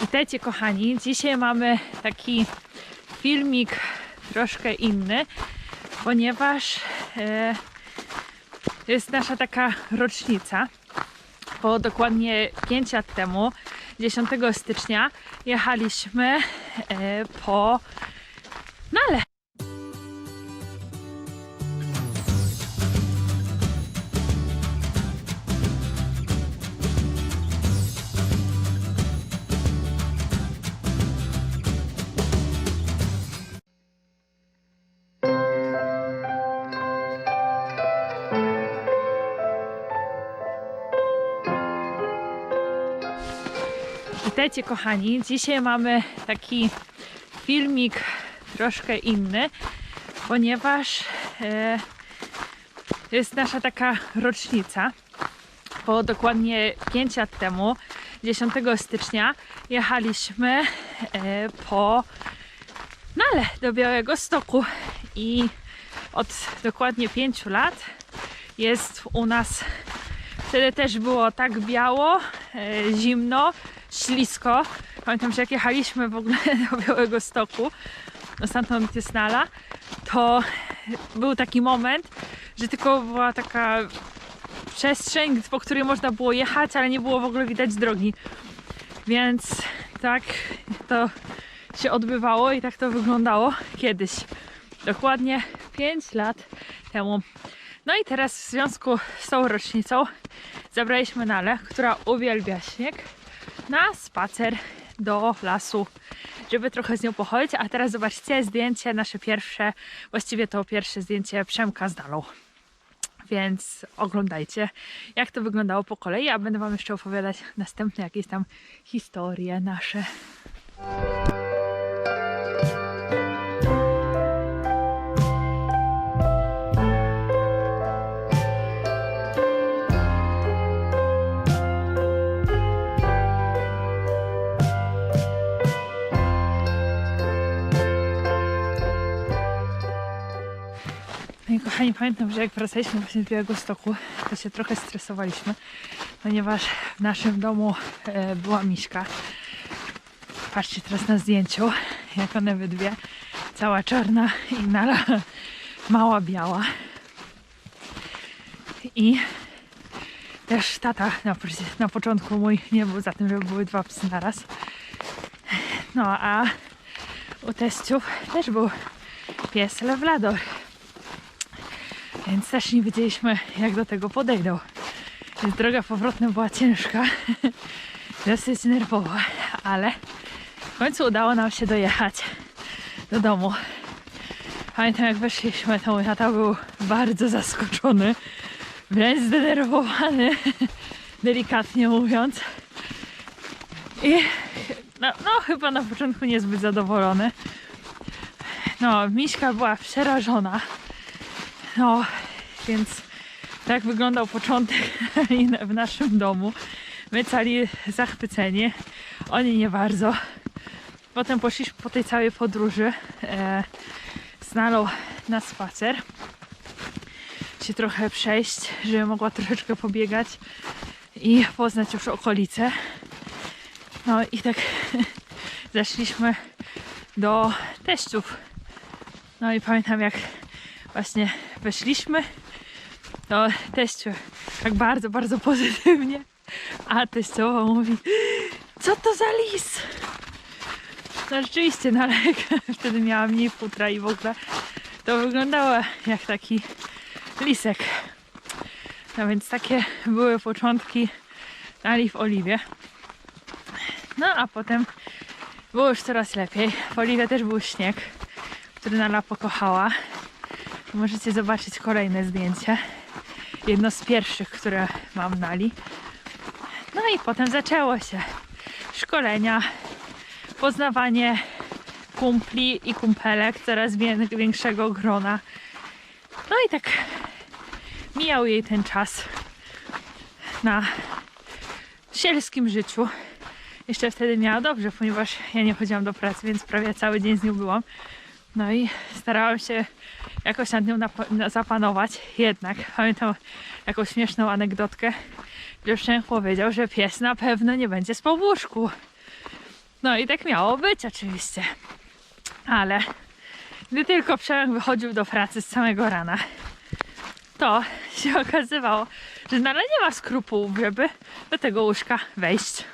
Witajcie kochani. Dzisiaj mamy taki filmik troszkę inny, ponieważ e, to jest nasza taka rocznica. Bo dokładnie 5 lat temu, 10 stycznia, jechaliśmy e, po Witajcie kochani. Dzisiaj mamy taki filmik troszkę inny, ponieważ e, to jest nasza taka rocznica. Bo dokładnie 5 lat temu, 10 stycznia, jechaliśmy e, po Nale do Białego Stoku i od dokładnie 5 lat jest u nas Wtedy też było tak biało, e, zimno, ślisko. Pamiętam, że jak jechaliśmy w ogóle do Białego Stoku, stamtąd jest Nala, to był taki moment, że tylko była taka przestrzeń, po której można było jechać, ale nie było w ogóle widać drogi. Więc tak to się odbywało i tak to wyglądało kiedyś. Dokładnie 5 lat temu. No i teraz w związku z tą rocznicą zabraliśmy Nalę, która uwielbia śnieg, na spacer do lasu, żeby trochę z nią pochodzić. A teraz zobaczcie zdjęcie nasze pierwsze, właściwie to pierwsze zdjęcie Przemka z Nalą. Więc oglądajcie, jak to wyglądało po kolei, a będę Wam jeszcze opowiadać następne jakieś tam historie nasze. No i kochani, pamiętam, że jak wracaliśmy właśnie z Białego Stoku, to się trochę stresowaliśmy, ponieważ w naszym domu e, była Miśka. Patrzcie teraz na zdjęciu, jak one we dwie, cała czarna i Nala mała biała. I też tata na, na początku mój nie był za tym, żeby były dwa psy naraz. No a u teściów też był pies Lewlador. Więc też nie wiedzieliśmy, jak do tego podejdą. Więc droga powrotna była ciężka, dosyć nerwowa, ale w końcu udało nam się dojechać do domu. Pamiętam, jak weszliśmy, to mój tata był bardzo zaskoczony, wręcz zdenerwowany, delikatnie mówiąc. I no, no chyba na początku niezbyt zadowolony. No, Miśka była przerażona. No, więc tak wyglądał początek w naszym domu. My cali zachwyceni, oni nie bardzo. Potem poszliśmy po tej całej podróży e, z na spacer. Się trochę przejść, żeby mogła troszeczkę pobiegać i poznać już okolice. No i tak zeszliśmy do teściów. No i pamiętam jak właśnie weszliśmy, to teściu tak bardzo, bardzo pozytywnie, a teściowa mówi, co to za lis? No rzeczywiście, no ale wtedy miała mniej futra i w ogóle to wyglądało jak taki lisek. No więc takie były początki Nali w Oliwie. No a potem było już coraz lepiej. W Oliwie też był śnieg, który Nala pokochała. Możecie zobaczyć kolejne zdjęcie. Jedno z pierwszych, które mam nali. No i potem zaczęło się szkolenia, poznawanie kumpli i kumpelek coraz wię- większego grona. No i tak mijał jej ten czas na sielskim życiu. Jeszcze wtedy miała dobrze, ponieważ ja nie chodziłam do pracy, więc prawie cały dzień z nią byłam. No i starałam się jakoś nad nią zapanować. Jednak pamiętam taką śmieszną anegdotkę, że Szczęch powiedział, że pies na pewno nie będzie spał w łóżku. No i tak miało być oczywiście. Ale gdy tylko Przemek wychodził do pracy z samego rana, to się okazywało, że Nala nie ma skrupułów, żeby do tego łóżka wejść.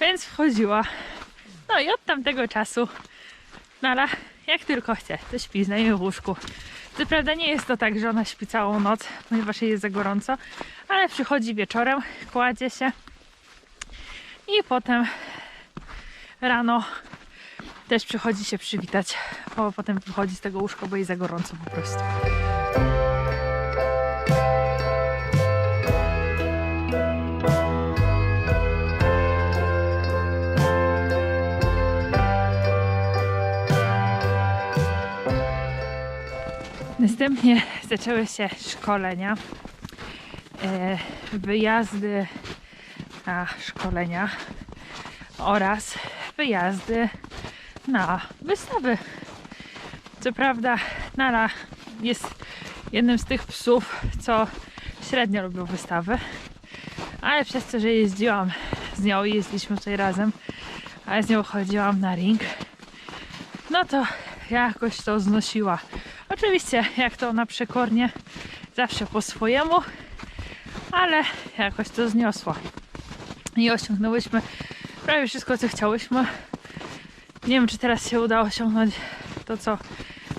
Więc wchodziła. No i od tamtego czasu Nala, jak tylko chce, to śpi z nami w łóżku. Co prawda nie jest to tak, że ona śpi całą noc, ponieważ jej jest za gorąco, ale przychodzi wieczorem, kładzie się i potem rano też przychodzi się przywitać, bo potem wychodzi z tego łóżka, bo jej za gorąco po prostu. Następnie zaczęły się szkolenia, e, wyjazdy na szkolenia oraz wyjazdy na wystawy. Co prawda, Nala jest jednym z tych psów, co średnio lubią wystawy, ale przez to, że jeździłam z nią i jeździliśmy tutaj razem, a z nią chodziłam na ring, no to jakoś to znosiła. Oczywiście, jak to ona przekornie, zawsze po swojemu, ale jakoś to zniosła. I osiągnęłyśmy prawie wszystko, co chciałyśmy. Nie wiem, czy teraz się udało osiągnąć to, co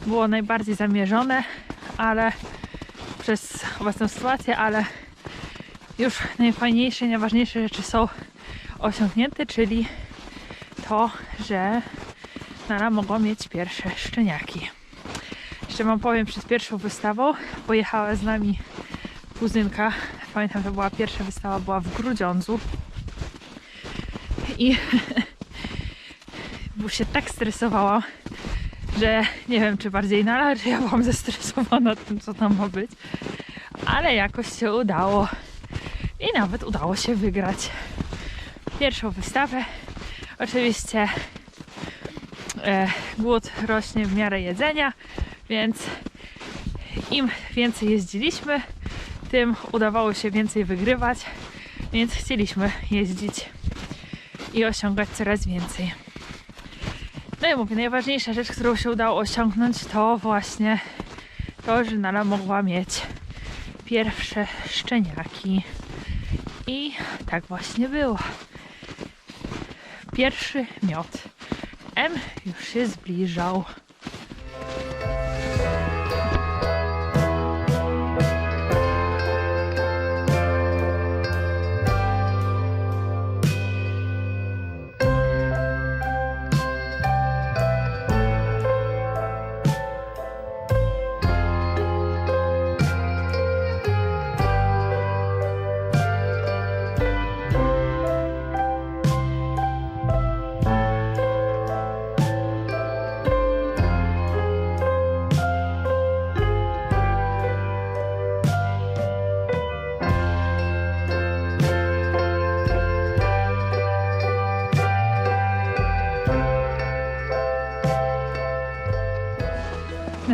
było najbardziej zamierzone, ale przez obecną sytuację, ale już najfajniejsze najważniejsze rzeczy są osiągnięte, czyli to, że Nara mogła mieć pierwsze szczeniaki. Jeszcze wam powiem, przed pierwszą wystawą pojechała z nami kuzynka. Pamiętam, że była pierwsza wystawa, była w Grudziądzu. I bo się tak stresowałam, że nie wiem, czy bardziej Nala, czy ja byłam zestresowana tym, co tam ma być. Ale jakoś się udało. I nawet udało się wygrać pierwszą wystawę. Oczywiście e, głód rośnie w miarę jedzenia, więc im więcej jeździliśmy, tym udawało się więcej wygrywać, więc chcieliśmy jeździć i osiągać coraz więcej. No i mówię, najważniejsza rzecz, którą się udało osiągnąć, to właśnie to, że Nala mogła mieć pierwsze szczeniaki. I tak właśnie było. Pierwszy miod. M już się zbliżał.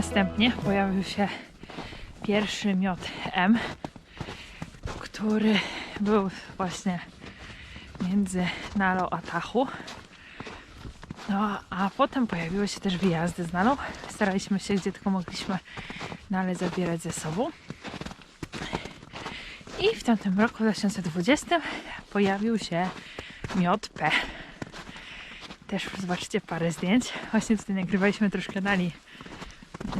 Następnie pojawił się pierwszy miod M, który był właśnie między Nalą a Tachu. No, a potem pojawiły się też wyjazdy z Nalą. Staraliśmy się, gdzie tylko mogliśmy Nalę zabierać ze sobą. I w tamtym roku, w 2020, pojawił się miod P. Też zobaczycie parę zdjęć. Właśnie tutaj nagrywaliśmy troszkę Nali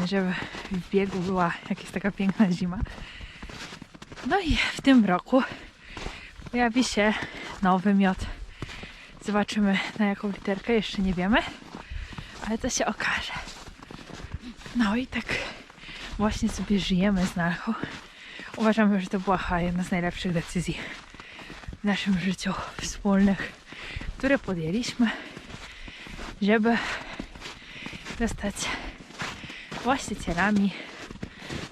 żeby w biegu była jakaś taka piękna zima. No i w tym roku pojawi się nowy miod. Zobaczymy na jaką literkę, jeszcze nie wiemy, ale to się okaże. No i tak właśnie sobie żyjemy z Narchą. Uważamy, że to była jedna z najlepszych decyzji w naszym życiu wspólnych, które podjęliśmy, żeby zostać właścicielami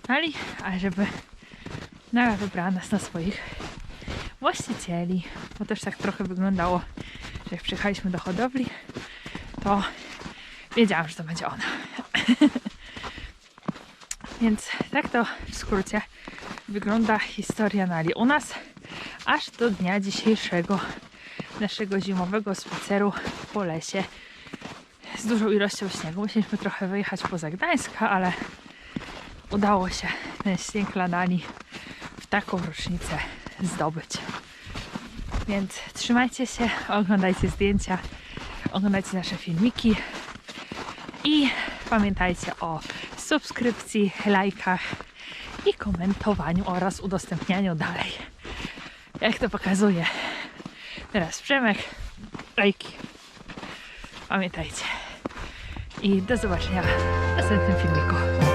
Ali, a żeby Nara wybrała nas na swoich właścicieli. Bo też tak trochę wyglądało, że jak przyjechaliśmy do hodowli, to wiedziałam, że to będzie ona. Więc tak to w skrócie wygląda historia Nali u nas aż do dnia dzisiejszego. naszego zimowego spaceru po lesie z dużą ilością śniegu. Musieliśmy trochę wyjechać poza Gdańska, ale udało się ten śnieg ladani w taką rocznicę zdobyć. Więc trzymajcie się, oglądajcie zdjęcia, oglądajcie nasze filmiki i pamiętajcie o subskrypcji, lajkach i komentowaniu oraz udostępnianiu dalej. Jak to pokazuje teraz Przemek, lajki. Pamiętajcie. I do zobaczenia w następnym filmiku.